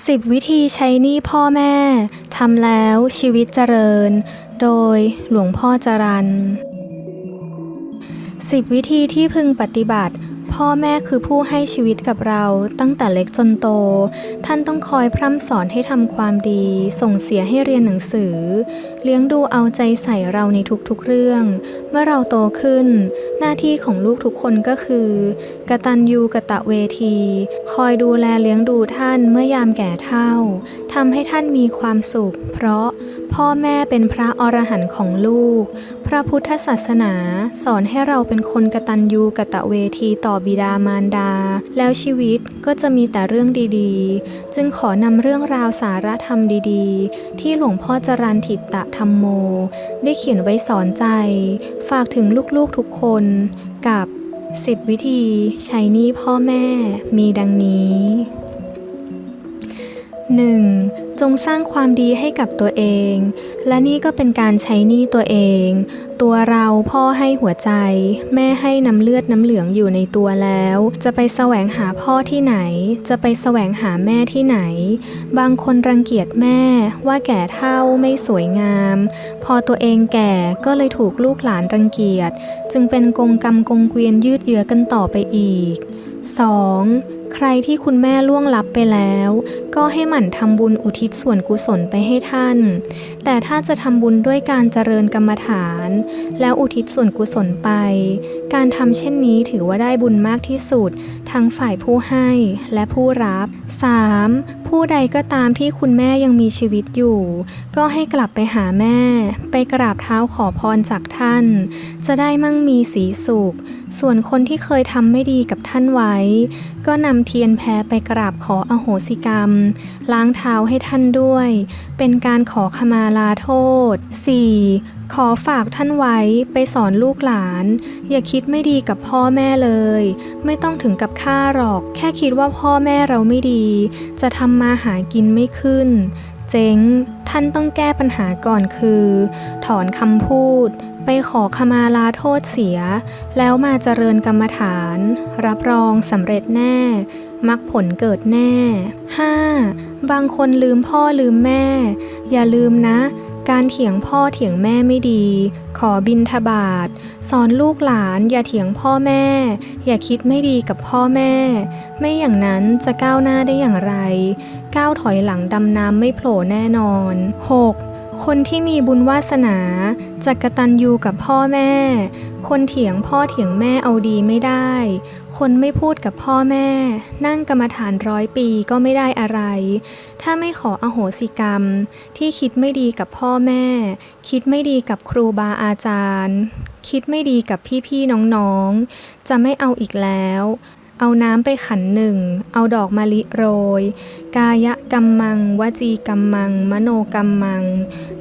10 วิธีใช้หนี้พ่อแม่ทำแล้วชีวิตเจริญ โดยหลวงพ่อจรัน10 วิธีที่พึงปฏิบัติ พ่อแม่คือผู้ให้ชีวิตกับเราตั้งแต่เล็กจนโต ท่านต้องคอยพร่ำสอนให้ทำความดี ส่งเสียให้เรียนหนังสือ เลี้ยงดูเอาใจใส่เราในทุกๆเรื่อง เมื่อเราโตขึ้น หน้าที่ของลูกทุกคนก็คือกตัญญูกะตะเวที คอยดูแลเลี้ยงดูท่านเมื่อยามแก่เฒ่าทำให้ท่านมีความสุข เพราะ พ่อแม่เป็นพระอรหันต์ของลูก พระพุทธศาสนาสอนให้เราเป็นคนกตัญญูกะตะเวทีต่อบิดามารดา แล้วชีวิตก็จะมีแต่เรื่องดีๆ จึงขอนำเรื่องราวสารธรรมดีๆ ที่หลวงพ่อจรันถิตตะธรรมโม ได้เขียนไว้สอนใจ ฝากถึงลูกๆทุกคนกับ 10 วิธีใช้หนี้พ่อแม่มีดังนี้ 1. จงสร้างความดีให้กับตัวเอง และนี่ก็เป็นการใช้หนี้ตัวเอง ตัวเราพ่อให้หัวใจ แม่ให้น้ำเลือดน้ำเหลืองอยู่ในตัวแล้ว จะไปแสวงหาพ่อที่ไหน จะไปแสวงหาแม่ที่ไหน บางคนรังเกียจแม่ว่าแก่เท่าไม่สวยงาม พอตัวเองแก่ก็เลยถูกลูกหลานรังเกียจ จึงเป็นกงกรรมกงเกวียนยืดเยื้อกันต่อไปอีก 2. ใครที่คุณแม่ล่วงลับไปแล้วก็ให้หมั่นทำบุญอุทิศส่วนกุศลไปให้ท่าน แต่ถ้าจะทำบุญด้วยการเจริญกรรมฐาน แล้วอุทิศส่วนกุศลไป การทำเช่นนี้ถือว่าได้บุญมากที่สุด ทั้งฝ่ายผู้ให้และผู้รับ 3. ผู้ใดก็ตามที่คุณแม่ยังมีชีวิตอยู่ ก็ให้กลับไปหาแม่ ไปกราบเท้าขอพรจากท่าน จะได้มั่งมีสีสุข ส่วนคนที่เคยทำไม่ดีกับท่านไว้ ก็นำเทียนแพ้ไปกราบขออโหสิกรรมล้างเท้าให้ท่านด้วย เป็นการขอขมาลาโทษ 4. ขอฝากท่านไว้ไปสอนลูกหลาน อย่าคิดไม่ดีกับพ่อแม่เลย ไม่ต้องถึงกับฆ่าหรอก แค่คิดว่าพ่อแม่เราไม่ดี จะทำมาหากินไม่ขึ้นเจ๊งท่านต้องแก้ปัญหาก่อนคือ ถอนคำพูด ไปขอขมาลาโทษเสีย แล้วมาเจริญกรรมฐาน รับรองสำเร็จแน่ มักผลเกิดแน่ 5. บางคนลืมพ่อลืมแม่ อย่าลืมนะ การเถียงพ่อเถียงแม่ไม่ดี ขอบินทบาท สอนลูกหลานอย่าเถียงพ่อแม่ อย่าคิดไม่ดีกับพ่อแม่ ไม่อย่างนั้นจะก้าวหน้าได้อย่างไร ก้าวถอยหลังดำน้ำไม่โผล่แน่นอน 6. คนที่มีบุญวาสนาจะกระตันยูกับพ่อแม่ คนเถียงพ่อเถียงแม่เอาดีไม่ได้ คนไม่พูดกับพ่อแม่ นั่งกรรมฐานร้อยปีก็ไม่ได้อะไร ถ้าไม่ขออโหสิกรรม ที่คิดไม่ดีกับพ่อแม่ คิดไม่ดีกับครูบาอาจารย์ คิดไม่ดีกับพี่ๆน้องๆ จะไม่เอาอีกแล้ว เอาน้ำไปขันหนึ่ง เอาดอกมะลิโรย กายกรรมัง วจีกรรมัง มโนกรรมัง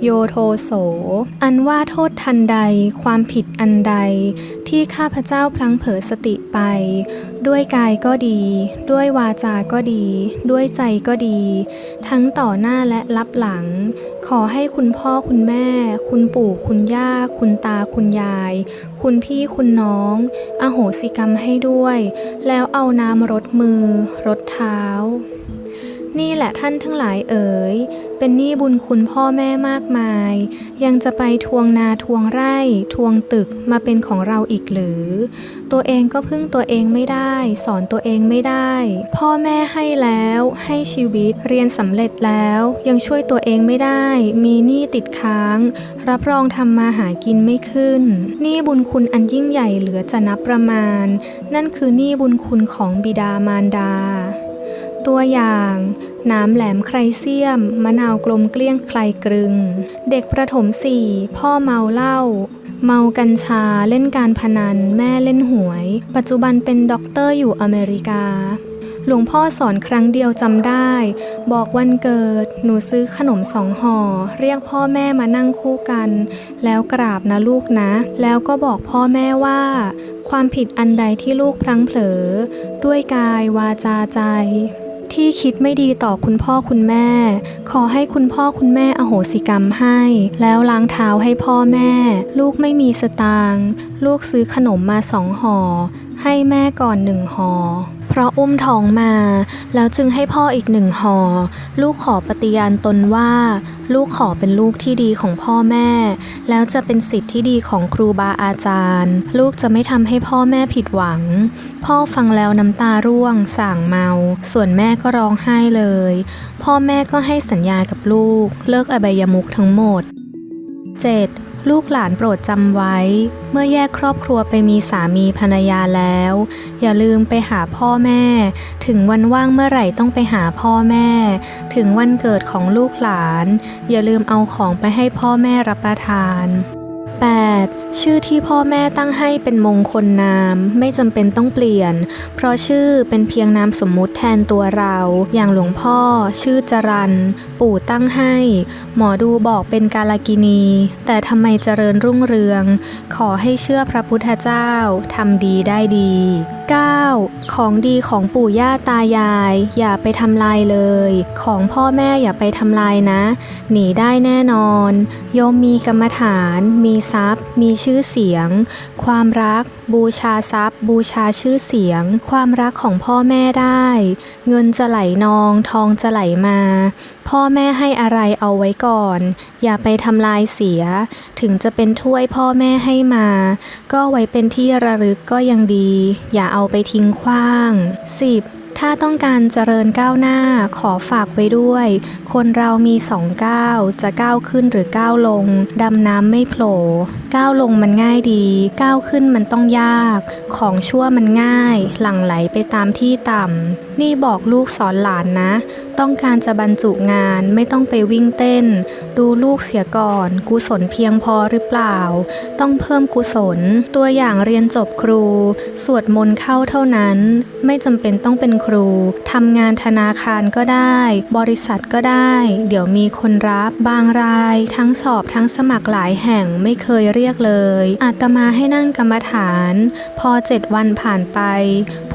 โยโทโส อันว่าโทษทันใด ความผิดอันใด ที่ข้าพเจ้าพลังเผลอสติไป ด้วยกายก็ดี ด้วยวาจาก็ดี ด้วยใจก็ดี ทั้งต่อหน้าและรับหลัง ขอให้คุณพ่อคุณแม่ คุณปู่คุณย่า คุณตาคุณยาย คุณพี่คุณน้อง อโหสิกรรมให้ด้วย แล้วเอาน้ำรดมือ รดเท้า นี่แหละท่านทั้งหลายเอ๋ย เป็นหนี้บุญคุณพ่อแม่มากมาย ยังจะไปทวงนาทวงไร่ ทวงตึกมาเป็นของเราอีกหรือ ตัวเองก็พึ่งตัวเองไม่ได้ สอนตัวเองไม่ได้ พ่อแม่ให้แล้ว ให้ชีวิตเรียนสำเร็จแล้ว ยังช่วยตัวเองไม่ได้ มีหนี้ติดค้าง รับรองทำมาหากินไม่ขึ้นหนี้บุญคุณอันยิ่งใหญ่เหลือจะนับประมาณ นั่นคือหนี้บุญคุณของบิดามารดา ตัวอย่าง น้ำแหลมไครเซียม มะนาวกลมเกลี้ยงไคลกรึง เด็กประถมสี่พ่อเมาเหล้าเมากัญชาเล่นการพนัน แม่เล่นหวย ปัจจุบันเป็นด็อกเตอร์อยู่อเมริกา หลวงพ่อสอนครั้งเดียวจำได้ บอกวันเกิด หนูซื้อขนมสองห่อ เรียกพ่อแม่มานั่งคู่กัน แล้วกราบนะลูกนะ แล้วก็บอกพ่อแม่ว่า ความผิดอันใดที่ลูกพลั้งเผลอ ด้วยกายวาจาใจ ที่คิดไม่ดีต่อคุณพ่อคุณแม่ ขอให้คุณพ่อคุณแม่อโหสิกรรมให้ แล้วล้างเท้าให้พ่อแม่ ลูกไม่มีสตางค์ลูกซื้อขนมมาสองห่อ ให้แม่ก่อนหนึ่งหอเพราะอุ้มท้องมา แล้วจึงให้พ่ออีกหนึ่งหอลูกขอปฏิญาณตนว่า ลูกขอเป็นลูกที่ดีของพ่อแม่ แล้วจะเป็นสิทธิ์ที่ดีของครูบาอาจารย์ ลูกจะไม่ทำให้พ่อแม่ผิดหวัง พ่อฟังแล้วน้ำตาร่วงสั่งเมา ส่วนแม่ก็ร้องไห้เลย พ่อแม่ก็ให้สัญญากับลูก เลิกอบายมุขทั้งหมด 7. ลูกหลานโปรดจำไว้ เมื่อแยกครอบครัวไปมีสามีภรรยาแล้ว อย่าลืมไปหาพ่อแม่ ถึงวันว่างเมื่อไหร่ต้องไปหาพ่อแม่ ถึงวันเกิดของลูกหลาน อย่าลืมเอาของไปให้พ่อแม่รับประทาน 8. ชื่อที่พ่อแม่ตั้งให้เป็นมงคลนาม ไม่จำเป็นต้องเปลี่ยน เพราะชื่อเป็นเพียงนามสมมุติแทนตัวเรา อย่างหลวงพ่อ ชื่อจรันปู่ตั้งให้ หมอดูบอกเป็นกาลกินี แต่ทำไมเจริญรุ่งเรือง ขอให้เชื่อพระพุทธเจ้าทำดีได้ดี 9. ของดีของปู่ย่าตายาย อย่าไปทำลายเลย ของพ่อแม่อย่าไปทำลายนะ หนีได้แน่นอน โยมมีกรรมฐาน มีทรัพย์ มีชื่อเสียง ความรัก บูชาทรัพย์ บูชาชื่อเสียง ความรักของพ่อแม่ได้ เงินจะไหลนอง ทองจะไหลมา พ่อแม่ให้อะไรเอาไว้ก่อน อย่าไปทำลายเสีย ถึงจะเป็นถ้วยพ่อแม่ให้มา ก็ไว้เป็นที่ระลึกก็ยังดี อย่าเอาไปทิ้งขว้าง 10. ถ้าต้องการเจริญก้าวหน้าขอฝากไว้ด้วย คนเรามีสองก้าวจะก้าวขึ้นหรือก้าวลง ดำน้ำไม่โผล่ก้าวลงมันง่ายดี ก้าวขึ้นมันต้องยาก ของชั่วมันง่าย หลั่งไหลไปตามที่ต่ำ นี่บอกลูกสอนหลานนะ ต้องการจะบรรจุงานไม่ต้องไปวิ่งเต้น ดูลูกเสียก่อน กุศลเพียงพอหรือเปล่า ต้องเพิ่มกุศล ตัวอย่างเรียนจบครู สวดมนต์เข้าเท่านั้น ไม่จำเป็นต้องเป็นครูทำงานธนาคารก็ได้ บริษัทก็ได้ เดี๋ยวมีคนรับบางราย ทั้งสอบทั้งสมัครหลายแห่งไม่เคยเรียกเลยอาตมาให้นั่งกรรมฐาน พอเจ็ดวันผ่านไป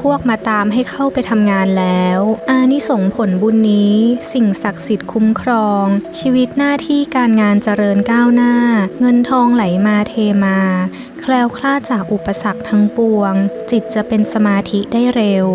พวกมาตามให้เข้าไปทำงานแล้ว อานิสงผลบุญนี้ สิ่งศักดิ์สิทธิ์คุ้มครอง ชีวิตหน้าที่การงานเจริญก้าวหน้า เงินทองไหลมาเทมา แคล้วคลาดจากอุปสรรคทั้งปวง จิตจะเป็นสมาธิได้เร็ว